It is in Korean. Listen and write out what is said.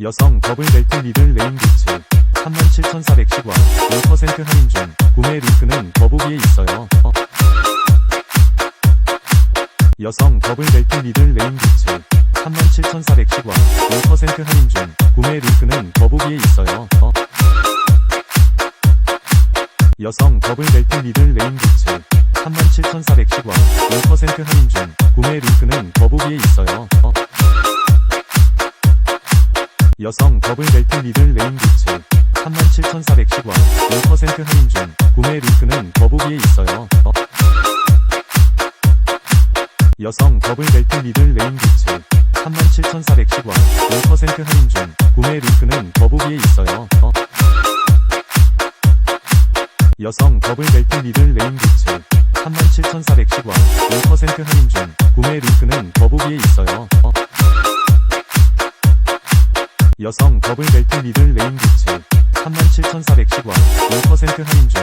여성 더블 벨트 미들 레인 부츠 37,410원 5% 할인 중 구매 링크는 더보기에 있어요. 어. 여성 더블 벨트 미들 레인 부츠 37,410원 5% 할인 중 구매 링크는 더보기에 있어요. 어. 여성 더블 벨트 미들 레인 부츠 37,410원 5% 할인 중 구매 링크는 더보기에 있어요. 여성 더블 벨트 미들 레인 부츠 37,410원 5% 할인 중 구매 링크는 더보기에 있어요. 어. 여성 더블 벨트 미들 레인 부츠 37,410원 5% 할인 중 구매 링크는 더보기에 있어요. 어. 여성 더블 벨트 미들 레인 부츠 37,410원 5% 할인 중 구매 링크는 더보기에 있어요. 어. 여성 더블 벨트 미들 레인 부츠 37,410원 5% 할인 중